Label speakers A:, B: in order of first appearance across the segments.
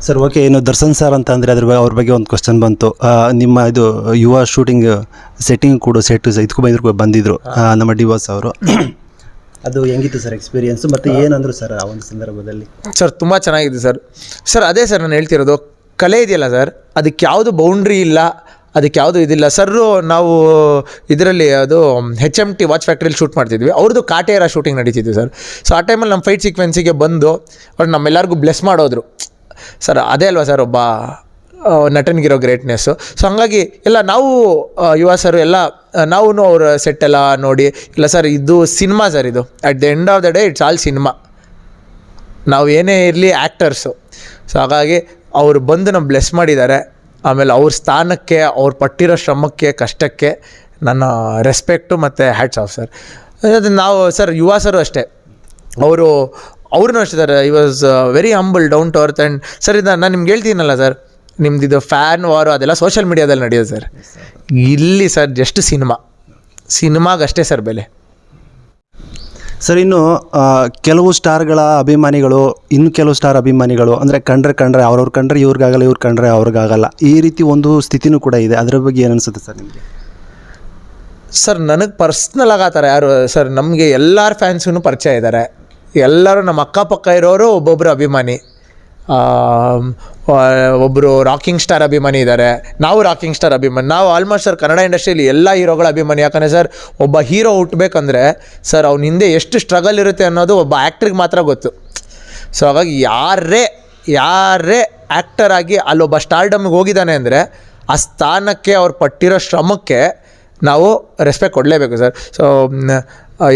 A: Sir okay ಏನು Darshan sir ಅಂತ ಅಂದರೆ ಅದ್ರ ಬಗ್ಗೆ ಅವ್ರ ಬಗ್ಗೆ ಒಂದು ಕ್ವಶನ್ ಬಂತು. ಆ, ನಿಮ್ಮ ಇದು ಯುವ ಶೂಟಿಂಗ್ ಸೆಟ್ಟಿಂಗ್ ಕೂಡ ಸೆಟ್ ಇದಕ್ಕೂ ಬಂದಿದ್ರು ಬಂದಿದ್ರು ಆ, ನಮ್ಮ ಡಿವಾಸ್ ಅವರು. ಅದು ಹೆಂಗಿತ್ತು ಸರ್ ಎಕ್ಸ್ಪೀರಿಯನ್ಸು ಮತ್ತು ಏನಂದ್ರು ಸರ್ ಆ ಒಂದು ಸಂದರ್ಭದಲ್ಲಿ?
B: ಸರ್ ತುಂಬ ಚೆನ್ನಾಗಿದೆ ಸರ್ ಸರ್ ಅದೇ ಸರ್ ನಾನು ಹೇಳ್ತಿರೋದು ಕಲೆ ಇದೆಯಲ್ಲ ಸರ್ ಅದಕ್ಕೆ ಯಾವುದು ಬೌಂಡ್ರಿ ಇಲ್ಲ ಅದಕ್ಕೆ ಯಾವುದು ಇದಿಲ್ಲ. ಸರ್ರು ನಾವು ಇದರಲ್ಲಿ ಅದು ಹೆಚ್ ಎಂ ಟಿ ವಾಚ್ ಫ್ಯಾಕ್ಟ್ರಿಲಿ ಶೂಟ್ ಮಾಡ್ತಿದ್ವಿ. ಅವ್ರದ್ದು ಕಾಟೇರ ಶೂಟಿಂಗ್ ನಡೀತಿದ್ವಿ ಸರ್ ಸೊ ಆ ಟೈಮಲ್ಲಿ ನಮ್ಮ ಫೈಟ್ ಸೀಕ್ವೆನ್ಸಿಗೆ ಬಂದು ಅವ್ರು ನಮ್ಮೆಲ್ಲರಿಗೂ ಬ್ಲೆಸ್ ಮಾಡೋದ್ರು. ಸರ್, ಅದೇ ಅಲ್ವಾ ಸರ್ ಒಬ್ಬ ನಟನಿಗಿರೋ ಗ್ರೇಟ್ನೆಸ್ಸು ಸೊ ಹಂಗಾಗಿ ಎಲ್ಲ ನಾವು ಯುವ ಸರ್ ಎಲ್ಲ ನಾವು ಅವ್ರ ಸೆಟ್ ಎಲ್ಲ ನೋಡಿ, ಇಲ್ಲ ಸರ್, ಇದು ಸಿನಿಮಾ ಸರ್ ಇದು. At the end of the day it's all cinema ನಾವು ಏನೇ ಇರಲಿ ಆ್ಯಕ್ಟರ್ಸು ಸೊ ಹಾಗಾಗಿ ಅವರು ಬಂದು ನಮ್ಮ ಬ್ಲೆಸ್ ಮಾಡಿದ್ದಾರೆ. ಆಮೇಲೆ ಅವ್ರ ಸ್ಥಾನಕ್ಕೆ, ಅವ್ರು ಪಟ್ಟಿರೋ ಶ್ರಮಕ್ಕೆ, ಕಷ್ಟಕ್ಕೆ ನನ್ನ ರೆಸ್ಪೆಕ್ಟು ಮತ್ತು ಹ್ಯಾಟ್ಸ್ ಆಫ್ ಸರ್ ನಾವು ಸರ್ ಯುವ ಸರು ಅಷ್ಟೇ. ಅವರು ಅವ್ರನ್ನೂ ಅಷ್ಟಿದ್ದಾರೆ sir I was very humble down to earth and sir ಇದು ನಾನು ನಿಮ್ಗೆ ಹೇಳ್ತೀನಲ್ಲ ಸರ್ ನಿಮ್ದು ಇದು ಫ್ಯಾನ್ ವಾರು ಅದೆಲ್ಲ ಸೋಷಿಯಲ್ ಮೀಡಿಯಾದಲ್ಲಿ ನಡೆಯೋದು ಸರ್ ಇಲ್ಲಿ ಸರ್ ಜಸ್ಟ್ ಸಿನಿಮಾ ಸಿನಿಮಾಗಷ್ಟೇ ಸರ್ ಬೆಲೆ.
A: ಸರ್ ಇನ್ನು ಕೆಲವು ಸ್ಟಾರ್ಗಳ ಅಭಿಮಾನಿಗಳು ಇನ್ನು ಕೆಲವು ಸ್ಟಾರ್ ಅಭಿಮಾನಿಗಳು ಅಂದರೆ ಕಂಡ್ರೆ ಕಂಡ್ರೆ ಅವ್ರವ್ರು ಕಂಡ್ರೆ ಇವ್ರಿಗಾಗಲ್ಲ ಇವ್ರು ಕಂಡ್ರೆ ಅವ್ರಿಗಾಗಲ್ಲ ಈ ರೀತಿ ಒಂದು ಸ್ಥಿತಿನೂ ಕೂಡ ಇದೆ. ಅದರ ಬಗ್ಗೆ ಏನು ಅನಿಸುತ್ತೆ ಸರ್ ನಿಮಗೆ?
B: ಸರ್ ನನಗೆ ಪರ್ಸ್ನಲ್ ಆಗಿ ಆ ಥರ ಯಾರು ಸರ್ ನಮಗೆ ಎಲ್ಲರ ಫ್ಯಾನ್ಸೂ ಪರಿಚಯ ಇದ್ದಾರೆ ಎಲ್ಲರೂ ನಮ್ಮ ಅಕ್ಕಪಕ್ಕ ಇರೋರು ಒಬ್ಬೊಬ್ಬರು ಅಭಿಮಾನಿ. ಒಬ್ಬರು ರಾಕಿಂಗ್ ಸ್ಟಾರ್ ಅಭಿಮಾನಿ ಇದ್ದಾರೆ ನಾವು ರಾಕಿಂಗ್ ಸ್ಟಾರ್ ಅಭಿಮಾನಿ, ನಾವು ಆಲ್ಮೋಸ್ಟ್ ಸರ್ ಕನ್ನಡ ಇಂಡಸ್ಟ್ರಿಯಲ್ಲಿ ಎಲ್ಲ ಹೀರೋಗಳ ಅಭಿಮಾನಿ. ಯಾಕಂದರೆ ಸರ್ ಒಬ್ಬ ಹೀರೋ ಹುಟ್ಟಬೇಕಂದ್ರೆ ಸರ್ ಅವ್ನ ಹಿಂದೆ ಎಷ್ಟು ಸ್ಟ್ರಗಲ್ ಇರುತ್ತೆ ಅನ್ನೋದು ಒಬ್ಬ ಆ್ಯಕ್ಟ್ರಿಗೆ ಮಾತ್ರ ಗೊತ್ತು. ಸೊ ಹಾಗಾಗಿ ಯಾರೇ ಯಾರೇ ಆ್ಯಕ್ಟರ್ ಆಗಿ ಅಲ್ಲೊಬ್ಬ ಸ್ಟಾರ್ಡಮ್ಗೆ ಹೋಗಿದ್ದಾನೆ ಅಂದರೆ ಆ ಸ್ಥಾನಕ್ಕೆ ಅವ್ರು ಪಟ್ಟಿರೋ ಶ್ರಮಕ್ಕೆ ನಾವು ರೆಸ್ಪೆಕ್ಟ್ ಕೊಡಲೇಬೇಕು ಸರ್ ಸೊ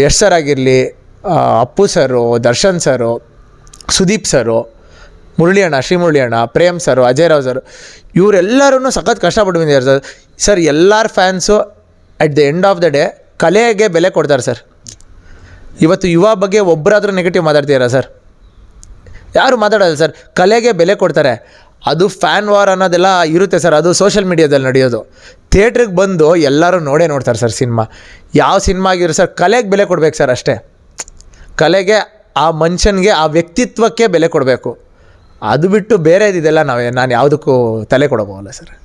B: ಯಶ್ ಸರ್ ಆಗಿರಲಿ ಅಪ್ಪು ಸರು, ದರ್ಶನ್ ಸರು, ಸುದೀಪ್ ಸರು ಮುರಳಿ ಅಣ್ಣ ಶ್ರೀ ಮುರಳಿ ಅಣ್ಣ ಪ್ರೇಮ್ ಸರು, ಅಜಯ್ ರಾವ್ ಸರ್ ಇವರೆಲ್ಲರೂ ಸಖತ್ ಕಷ್ಟಪಟ್ಟು ಬಂದಿದ್ದಾರೆ ಸರ್. ಸರ್, ಎಲ್ಲರ fans at the end of the day ಕಲೆಗೆ ಬೆಲೆ ಕೊಡ್ತಾರೆ ಸರ್. ಇವತ್ತು ಯುವ ಬಗ್ಗೆ ಒಬ್ಬರಾದರೂ ನೆಗೆಟಿವ್ ಮಾತಾಡ್ತೀರಾ ಸರ್? ಯಾರು ಮಾತಾಡೋಲ್ಲ ಸರ್? ಕಲೆಗೆ ಬೆಲೆ ಕೊಡ್ತಾರೆ. ಅದು ಫ್ಯಾನ್ ವಾರ್ ಅನ್ನೋದೆಲ್ಲ ಇರುತ್ತೆ ಸರ್. ಅದು ಸೋಷಿಯಲ್ ಮೀಡಿಯಾದಲ್ಲಿ ನಡೆಯೋದು. ಥಿಯೇಟ್ರಿಗೆ ಬಂದು ಎಲ್ಲರೂ ನೋಡೇ ನೋಡ್ತಾರೆ ಸರ್ ಸಿನಿಮಾ. ಯಾವ ಸಿನಿಮಾ ಆಗಿರೋ ಸರ್ ಕಲೆಗೆ ಬೆಲೆ ಕೊಡ್ಬೇಕು ಸರ್ ಅಷ್ಟೇ. ಕಲೆಗೆ, ಆ ಮನುಷ್ಯನಿಗೆ, ಆ ವ್ಯಕ್ತಿತ್ವಕ್ಕೆ ಬೆಲೆ ಕೊಡಬೇಕು. ಅದು ಬಿಟ್ಟು ಬೇರೆದಿದೆಲ್ಲ ನಾವೇ ನಾನು ಯಾವುದಕ್ಕೂ ತಲೆ ಕೊಡೋಬೋಲ್ಲ ಸರ್.